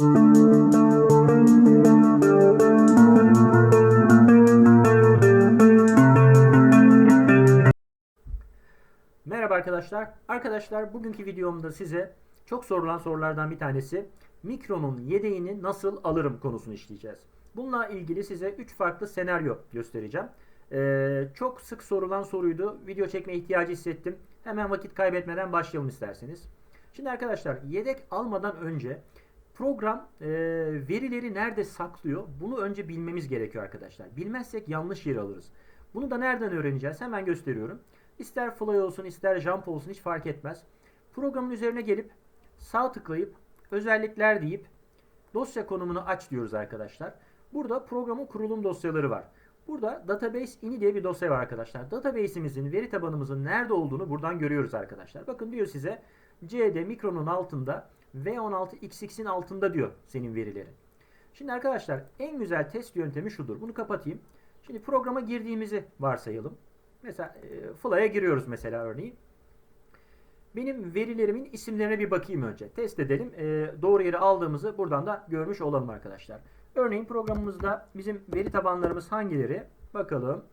Merhaba arkadaşlar. Arkadaşlar bugünkü videomda size çok sorulan sorulardan bir tanesi mikronun yedeğini nasıl alırım konusunu işleyeceğiz. Bununla ilgili size 3 farklı senaryo göstereceğim. Ee, çok sık sorulan soruydu. Video çekme ihtiyacı hissettim. Hemen vakit kaybetmeden başlayalım isterseniz. Şimdi arkadaşlar yedek almadan önce program e, verileri nerede saklıyor bunu önce bilmemiz gerekiyor arkadaşlar. Bilmezsek yanlış yeri alırız. Bunu da nereden öğreneceğiz? Hemen gösteriyorum. İster Fly olsun ister Jump olsun hiç fark etmez. Programın üzerine gelip sağ tıklayıp özellikler deyip dosya konumunu aç diyoruz arkadaşlar. Burada programın kurulum dosyaları var. Burada database ini diye bir dosya var arkadaşlar. Database'imizin, veri tabanımızın nerede olduğunu buradan görüyoruz arkadaşlar. Bakın diyor size CD mikronun altında V16XX'in altında diyor senin verilerin. Şimdi arkadaşlar en güzel test yöntemi şudur. Bunu kapatayım. Şimdi programa girdiğimizi varsayalım. Mesela e, Fly'a giriyoruz mesela örneğin. Benim verilerimin isimlerine bir bakayım önce. Test edelim. E, doğru yeri aldığımızı buradan da görmüş olalım arkadaşlar. Örneğin programımızda bizim veri tabanlarımız hangileri? Bakalım.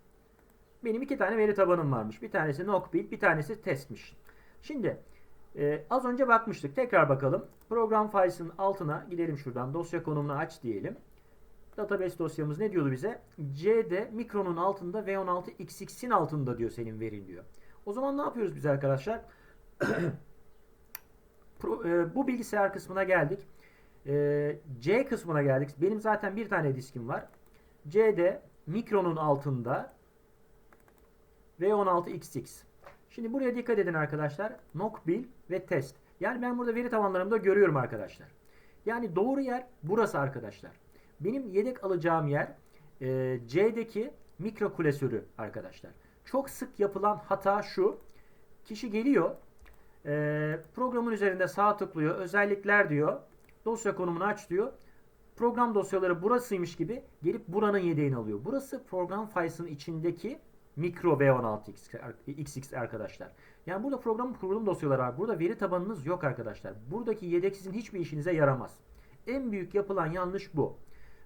Benim iki tane veri tabanım varmış. Bir tanesi Nokbil, bir tanesi testmiş. Şimdi e, az önce bakmıştık. Tekrar bakalım. Program files'ın altına gidelim şuradan. Dosya konumunu aç diyelim. Database dosyamız ne diyordu bize? CD mikronun altında V16XX'in altında diyor senin verin diyor. O zaman ne yapıyoruz biz arkadaşlar? Pro, e, bu bilgisayar kısmına geldik. E, C kısmına geldik. Benim zaten bir tane diskim var. CD mikronun altında V16XX. Şimdi buraya dikkat edin arkadaşlar. Nokbil ve test. Yani ben burada veri tabanlarımda görüyorum arkadaşlar. Yani doğru yer burası arkadaşlar. Benim yedek alacağım yer e, C'deki mikro klasörü arkadaşlar. Çok sık yapılan hata şu. Kişi geliyor e, programın üzerinde sağ tıklıyor. Özellikler diyor. Dosya konumunu aç diyor. Program dosyaları burasıymış gibi gelip buranın yedeğini alıyor. Burası program files'ın içindeki mikro V16XX arkadaşlar. Yani burada programın kurulum dosyaları var. Burada veri tabanınız yok arkadaşlar. Buradaki yedek sizin hiçbir işinize yaramaz. En büyük yapılan yanlış bu.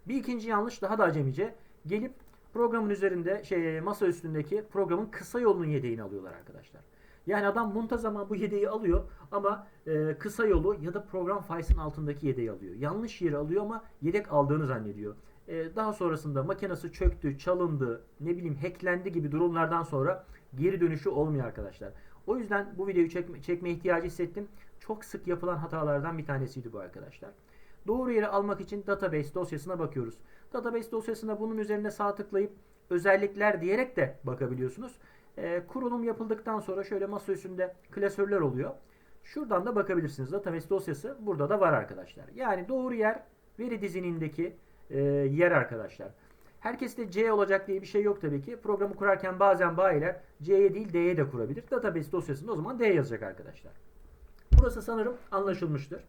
Bir ikinci yanlış daha da acemice. Gelip programın üzerinde şey masa üstündeki programın kısa yolunun yedeğini alıyorlar arkadaşlar. Yani adam muntazama bu yedeği alıyor ama e, kısa yolu ya da program files'in altındaki yedeği alıyor. Yanlış yeri alıyor ama yedek aldığını zannediyor. E, daha sonrasında makinesi çöktü, çalındı, ne bileyim hacklendi gibi durumlardan sonra geri dönüşü olmuyor arkadaşlar. O yüzden bu videoyu çekme, çekme ihtiyacı hissettim. Çok sık yapılan hatalardan bir tanesiydi bu arkadaşlar. Doğru yeri almak için database dosyasına bakıyoruz. Database dosyasına bunun üzerine sağ tıklayıp özellikler diyerek de bakabiliyorsunuz. E, kurulum yapıldıktan sonra şöyle masa üstünde klasörler oluyor. Şuradan da bakabilirsiniz. Database dosyası burada da var arkadaşlar. Yani doğru yer veri dizinindeki e, yer arkadaşlar. Herkeste C olacak diye bir şey yok tabii ki. Programı kurarken bazen bayiler C'ye değil D'ye de kurabilir. Database dosyasında o zaman D yazacak arkadaşlar. Burası sanırım anlaşılmıştır.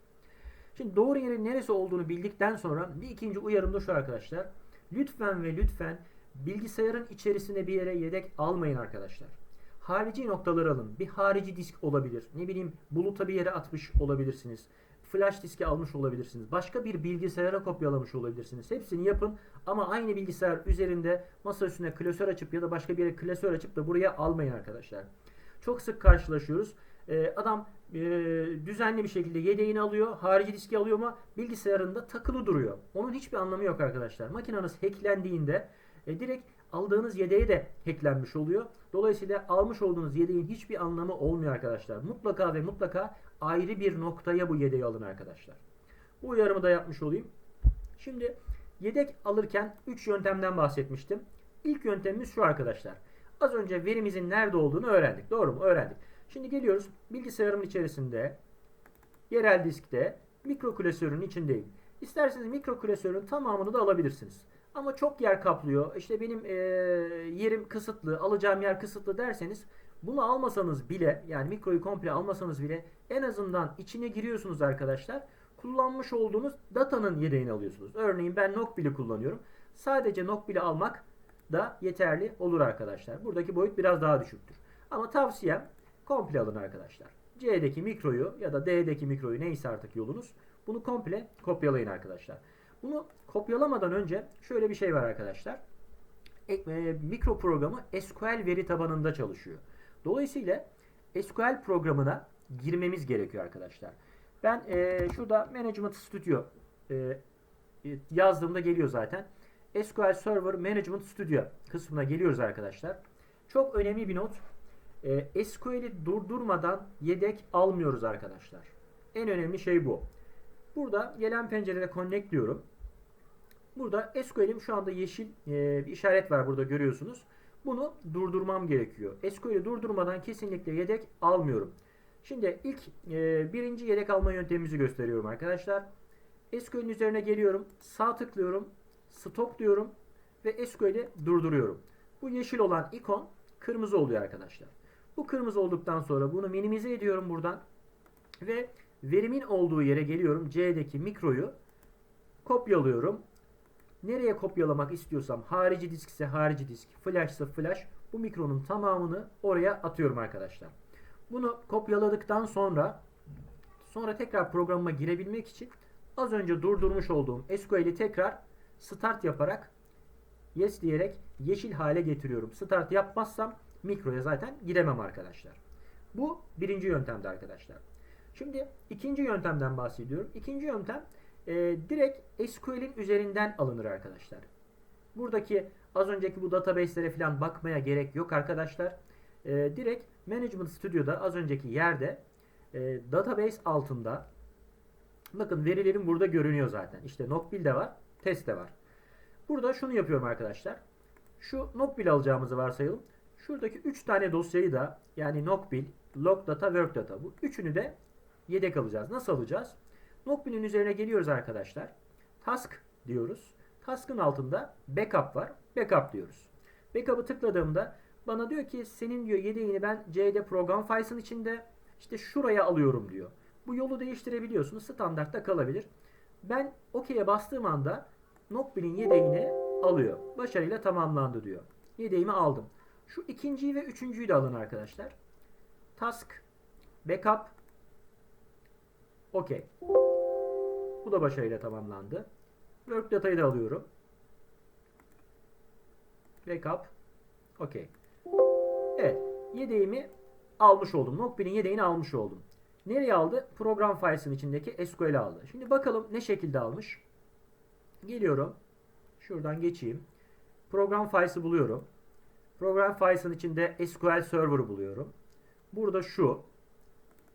Şimdi doğru yerin neresi olduğunu bildikten sonra bir ikinci uyarım da şu arkadaşlar. Lütfen ve lütfen bilgisayarın içerisine bir yere yedek almayın arkadaşlar. Harici noktaları alın. Bir harici disk olabilir. Ne bileyim buluta bir yere atmış olabilirsiniz. Flash diski almış olabilirsiniz. Başka bir bilgisayara kopyalamış olabilirsiniz. Hepsini yapın ama aynı bilgisayar üzerinde masa üstüne klasör açıp ya da başka bir yere klasör açıp da buraya almayın arkadaşlar. Çok sık karşılaşıyoruz. Ee, adam e, düzenli bir şekilde yedeğini alıyor, harici diski alıyor ama bilgisayarında takılı duruyor. Onun hiçbir anlamı yok arkadaşlar. Makinanız hacklendiğinde e, direkt aldığınız yedeğe de hacklenmiş oluyor. Dolayısıyla almış olduğunuz yedeğin hiçbir anlamı olmuyor arkadaşlar. Mutlaka ve mutlaka ayrı bir noktaya bu yedeği alın arkadaşlar. Bu uyarımı da yapmış olayım. Şimdi yedek alırken 3 yöntemden bahsetmiştim. İlk yöntemimiz şu arkadaşlar. Az önce verimizin nerede olduğunu öğrendik. Doğru mu? Öğrendik. Şimdi geliyoruz bilgisayarımın içerisinde yerel diskte mikro klasörün içindeyim. İsterseniz mikro klasörün tamamını da alabilirsiniz. Ama çok yer kaplıyor. İşte benim e, yerim kısıtlı, alacağım yer kısıtlı derseniz bunu almasanız bile yani mikroyu komple almasanız bile en azından içine giriyorsunuz arkadaşlar. Kullanmış olduğunuz datanın yedeğini alıyorsunuz. Örneğin ben Nokbil'i kullanıyorum. Sadece Nokbil'i almak da yeterli olur arkadaşlar. Buradaki boyut biraz daha düşüktür. Ama tavsiyem komple alın arkadaşlar. C'deki mikroyu ya da D'deki mikroyu neyse artık yolunuz Bunu komple kopyalayın arkadaşlar. Bunu kopyalamadan önce şöyle bir şey var arkadaşlar. E, e, mikro programı SQL veri tabanında çalışıyor. Dolayısıyla SQL programına girmemiz gerekiyor arkadaşlar. Ben e, şurada Management Studio e, yazdığımda geliyor zaten. SQL Server Management Studio kısmına geliyoruz arkadaşlar. Çok önemli bir not. E, SQL'i durdurmadan yedek almıyoruz arkadaşlar. En önemli şey bu. Burada gelen pencerede connect diyorum. Burada SQL'im şu anda yeşil e, bir işaret var burada görüyorsunuz. Bunu durdurmam gerekiyor. SQL'i durdurmadan kesinlikle yedek almıyorum. Şimdi ilk e, birinci yedek alma yöntemimizi gösteriyorum arkadaşlar. SQL'in üzerine geliyorum. Sağ tıklıyorum. Stop diyorum. Ve SQL'i durduruyorum. Bu yeşil olan ikon kırmızı oluyor arkadaşlar. Bu kırmızı olduktan sonra bunu minimize ediyorum buradan. Ve verimin olduğu yere geliyorum. C'deki mikroyu kopyalıyorum. Nereye kopyalamak istiyorsam harici disk ise harici disk, flash ise flash bu mikronun tamamını oraya atıyorum arkadaşlar. Bunu kopyaladıktan sonra sonra tekrar programıma girebilmek için az önce durdurmuş olduğum SQL'i tekrar start yaparak yes diyerek yeşil hale getiriyorum. Start yapmazsam mikroya zaten giremem arkadaşlar. Bu birinci yöntemde arkadaşlar. Şimdi ikinci yöntemden bahsediyorum. İkinci yöntem e, direkt SQL'in üzerinden alınır arkadaşlar. Buradaki az önceki bu database'lere falan bakmaya gerek yok arkadaşlar. E, direkt Management Studio'da az önceki yerde e, database altında bakın verilerim burada görünüyor zaten. İşte Nokbil de var, test de var. Burada şunu yapıyorum arkadaşlar. Şu Nokbil alacağımızı varsayalım. Şuradaki 3 tane dosyayı da yani Nokbil, Logdata, Workdata bu üçünü de yedek alacağız. Nasıl alacağız? Nokbil'in üzerine geliyoruz arkadaşlar. Task diyoruz. Task'ın altında backup var. Backup diyoruz. Backup'ı tıkladığımda bana diyor ki senin diyor yedeğini ben C'de program files'ın içinde işte şuraya alıyorum diyor. Bu yolu değiştirebiliyorsunuz. Standartta kalabilir. Ben OK'ye bastığım anda Nokbil'in yedeğini alıyor. Başarıyla tamamlandı diyor. Yedeğimi aldım. Şu ikinciyi ve üçüncüyü de alın arkadaşlar. Task, backup, okey. Bu da başarıyla tamamlandı. Work datayı da alıyorum. Backup. Okey. Evet. Yedeğimi almış oldum. Nokbil'in yedeğini almış oldum. Nereye aldı? Program files'ın içindeki SQL'i aldı. Şimdi bakalım ne şekilde almış. Geliyorum. Şuradan geçeyim. Program files'ı buluyorum. Program files'ın içinde SQL Server'ı buluyorum. Burada şu.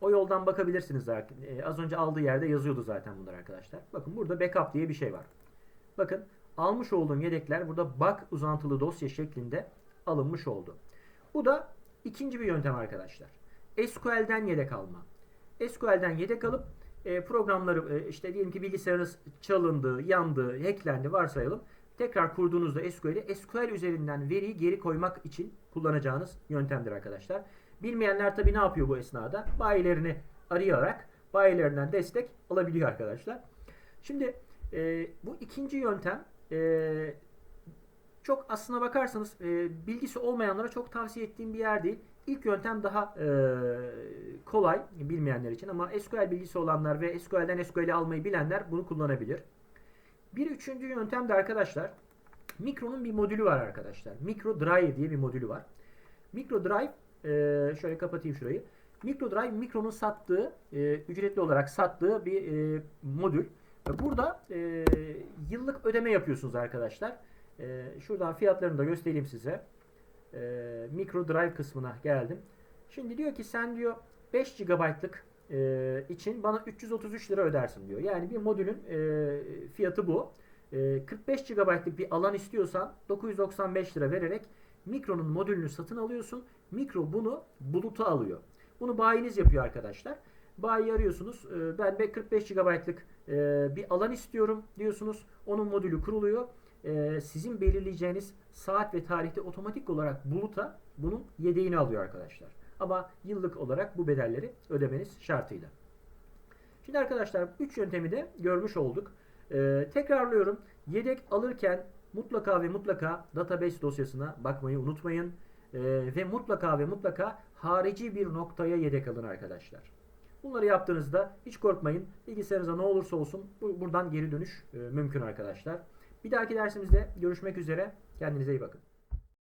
O yoldan bakabilirsiniz zaten. Ee, az önce aldığı yerde yazıyordu zaten bunlar arkadaşlar. Bakın burada backup diye bir şey var. Bakın almış olduğum yedekler burada bak uzantılı dosya şeklinde alınmış oldu. Bu da ikinci bir yöntem arkadaşlar. SQL'den yedek alma. SQL'den yedek alıp e, programları e, işte diyelim ki bilgisayarınız çalındı, yandı, hacklendi varsayalım. Tekrar kurduğunuzda SQL'i SQL üzerinden veriyi geri koymak için kullanacağınız yöntemdir arkadaşlar. Bilmeyenler tabi ne yapıyor bu esnada? Bayilerini arayarak bayilerinden destek alabiliyor arkadaşlar. Şimdi e, bu ikinci yöntem e, çok aslına bakarsanız e, bilgisi olmayanlara çok tavsiye ettiğim bir yer değil. İlk yöntem daha e, kolay bilmeyenler için ama SQL bilgisi olanlar ve SQL'den SQL'i almayı bilenler bunu kullanabilir. Bir üçüncü yöntem de arkadaşlar Mikro'nun bir modülü var arkadaşlar. Mikro Drive diye bir modülü var. Mikro Drive e, şöyle kapatayım şurayı. Mikro Drive Mikro'nun sattığı e, ücretli olarak sattığı bir e, modül. Burada e, yıllık ödeme yapıyorsunuz arkadaşlar. E, şuradan fiyatlarını da göstereyim size. E, Micro Drive kısmına geldim. Şimdi diyor ki sen diyor 5 GB'lık e, için bana 333 lira ödersin diyor. Yani bir modülün e, fiyatı bu. E, 45 GB'lık bir alan istiyorsan 995 lira vererek Mikro'nun modülünü satın alıyorsun. Mikro bunu buluta alıyor. Bunu bayiniz yapıyor arkadaşlar. Bayi arıyorsunuz. E, ben 45 GB'lık e, bir alan istiyorum diyorsunuz. Onun modülü kuruluyor. E, sizin belirleyeceğiniz saat ve tarihte otomatik olarak buluta bunun yedeğini alıyor arkadaşlar. Ama yıllık olarak bu bedelleri ödemeniz şartıyla. Şimdi arkadaşlar 3 yöntemi de görmüş olduk. Ee, tekrarlıyorum. Yedek alırken mutlaka ve mutlaka database dosyasına bakmayı unutmayın. Ee, ve mutlaka ve mutlaka harici bir noktaya yedek alın arkadaşlar. Bunları yaptığınızda hiç korkmayın. Bilgisayarınıza ne olursa olsun bu- buradan geri dönüş e, mümkün arkadaşlar. Bir dahaki dersimizde görüşmek üzere. Kendinize iyi bakın.